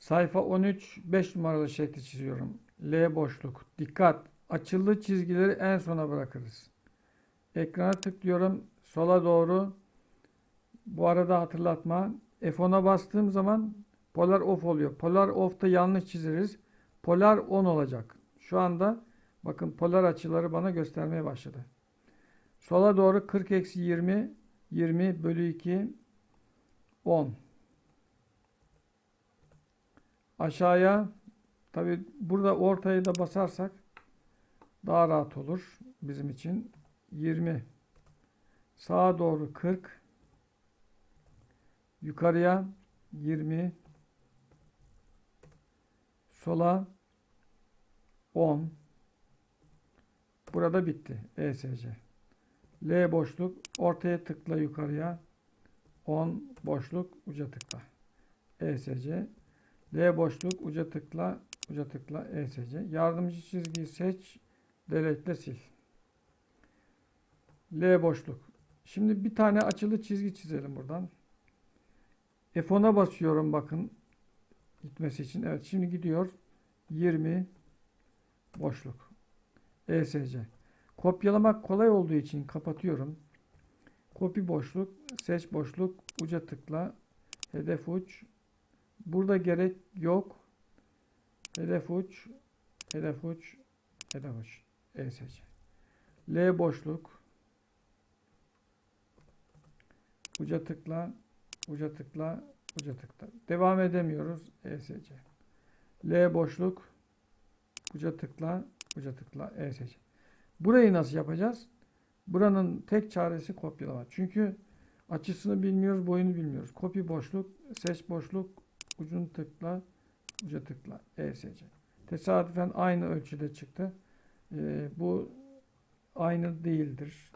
Sayfa 13 5 numaralı şekli çiziyorum. L boşluk. Dikkat. Açılı çizgileri en sona bırakırız. Ekrana tıklıyorum. Sola doğru. Bu arada hatırlatma. F10'a bastığım zaman polar off oluyor. Polar off'ta yanlış çizeriz. Polar on olacak. Şu anda bakın polar açıları bana göstermeye başladı. Sola doğru 40 eksi 20 20 bölü 2 10 aşağıya tabi burada ortayı da basarsak daha rahat olur bizim için. 20 sağa doğru 40 yukarıya 20 sola 10 burada bitti ESC L boşluk ortaya tıkla yukarıya. 10 boşluk uca tıkla. ESC L boşluk uca tıkla uca tıkla ESC yardımcı çizgiyi seç delete'le sil. L boşluk. Şimdi bir tane açılı çizgi çizelim buradan. F10'a basıyorum bakın. Gitmesi için. Evet şimdi gidiyor. 20 boşluk. ESC Kopyalamak kolay olduğu için kapatıyorum. Copy boşluk, seç boşluk, uca tıkla, hedef uç. Burada gerek yok. Hedef uç, hedef uç, hedef uç. ESC. L boşluk. Uca tıkla, uca tıkla, uca tıkla. Devam edemiyoruz. ESC. L boşluk. Uca tıkla, uca tıkla, ESC. Burayı nasıl yapacağız? Buranın tek çaresi kopyalama. Çünkü açısını bilmiyoruz, boyunu bilmiyoruz. Copy boşluk, seç boşluk, ucunu tıkla, uca tıkla, ESC. Tesadüfen aynı ölçüde çıktı. Ee, bu aynı değildir.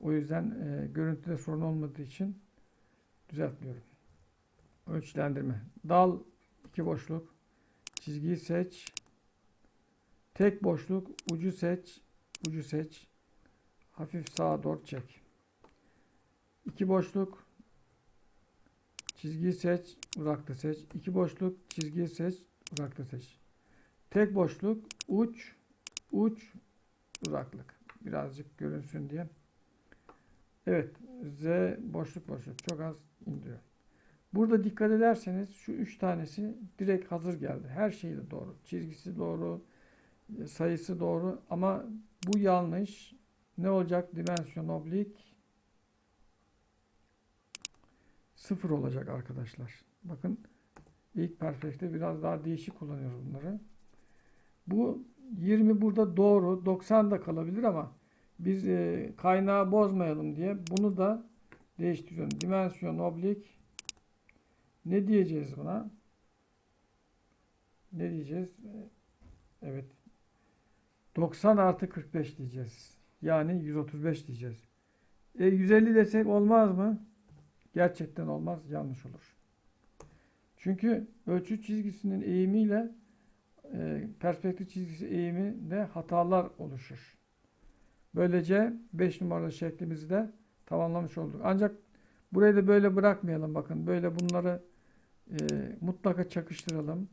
O yüzden e, görüntüde sorun olmadığı için düzeltmiyorum. Ölçülendirme. Dal iki boşluk. Çizgiyi seç. Tek boşluk ucu seç, ucu seç. Hafif sağa doğru çek. İki boşluk çizgiyi seç, uzakta seç. İki boşluk çizgiyi seç, uzakta seç. Tek boşluk uç, uç, uzaklık. Birazcık görünsün diye. Evet, Z boşluk boşluk çok az indiriyor. Burada dikkat ederseniz şu üç tanesi direkt hazır geldi. Her şeyi de doğru. Çizgisi doğru, sayısı doğru ama bu yanlış. Ne olacak? Dimension oblik sıfır olacak arkadaşlar. Bakın ilk perfekte biraz daha değişik kullanıyoruz bunları. Bu 20 burada doğru. 90 da kalabilir ama biz e, kaynağı bozmayalım diye bunu da değiştiriyorum. Dimension oblik ne diyeceğiz buna? Ne diyeceğiz? Evet 90 artı 45 diyeceğiz. Yani 135 diyeceğiz. E 150 desek olmaz mı? Gerçekten olmaz. Yanlış olur. Çünkü ölçü çizgisinin eğimiyle e, perspektif çizgisi eğiminde hatalar oluşur. Böylece 5 numaralı şeklimizi de tamamlamış olduk. Ancak burayı da böyle bırakmayalım. Bakın böyle bunları e, mutlaka çakıştıralım.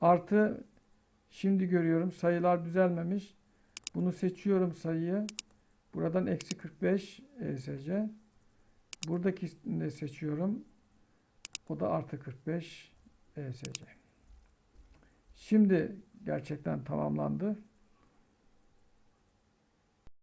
Artı Şimdi görüyorum sayılar düzelmemiş. Bunu seçiyorum sayıyı. Buradan eksi 45 ESC. Buradakini de seçiyorum. O da artı 45 ESC. Şimdi gerçekten tamamlandı.